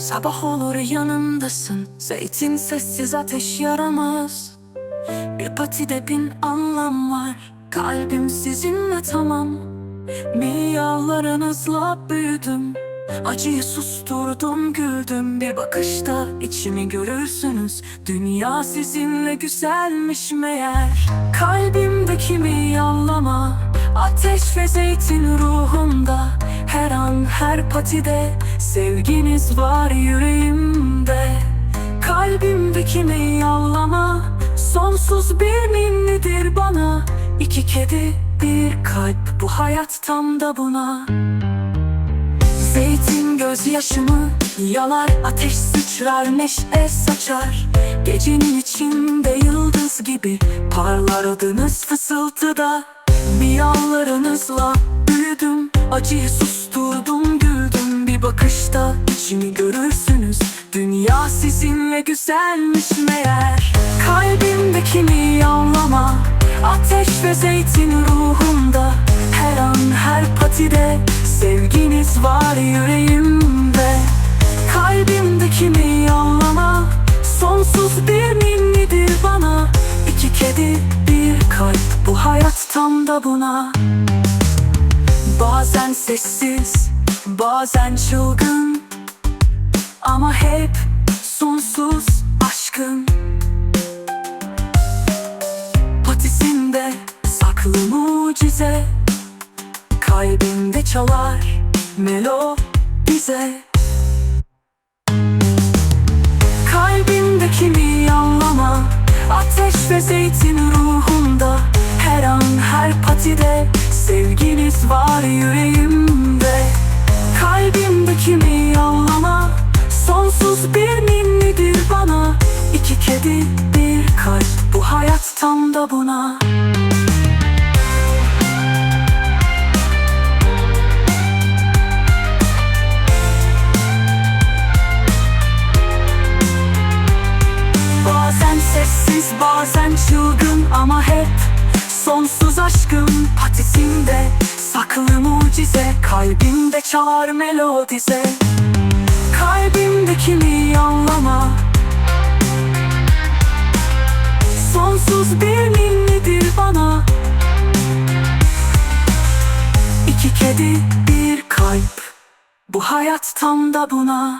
Sabah olur yanımdasın. Zeytin sessiz ateş yaramaz. Bir patide bin anlam var. Kalbim sizinle tamam. Miyalarınızla büyüdüm. Acıyı susturdum güldüm. Bir bakışta içimi görürsünüz. Dünya sizinle güzelmiş meğer. Kalbimdeki miyallama Ateş ve zeytin ruhumda Her patide. Sevginiz var yüreğimde. Kalbimdeki miyallama Sonsuz bir ninnidir bana. İki kedi bir kalp. Bu hayat tam da buna. Zeytin gözyaşımı yalar Ateş sıçrar neşe saçar. Gecenin içinde yıldız gibi Parlar adınız fısıltıda. Miyalarınızla büyüdüm Acıyı susturdum Bakışta içimi görürsünüz. Dünya sizinle güzelmiş meğer. Kalbimdeki miyallama Ateş ve zeytin ruhumda. Her an her patide Sevginiz var yüreğimde. Kalbimdeki miyallama Sonsuz bir ninnidir bana. İki kedi bir kalp. Bu hayat tam da buna. Bazen sessiz Bazen çılgın Ama hep sonsuz aşkın. Patisinde saklı mucize Kalbimde çalar melodize Kalbimdeki miyallama Ateş ve zeytin ruhumda Her an her patide Sevginiz var yüreğimde Kalbimdeki miyallama Sonsuz bir ninnidir bana. İki kedi bir kalp Bu hayat tam da buna. Bazen sessiz bazen çılgın ama hep Sonsuz aşkın patisinde Saklı mucize kalbimde çalar melodize Kalbimdeki miyallama Sonsuz bir ninnidir bana. İki kedi bir kalp. Bu hayat tam da buna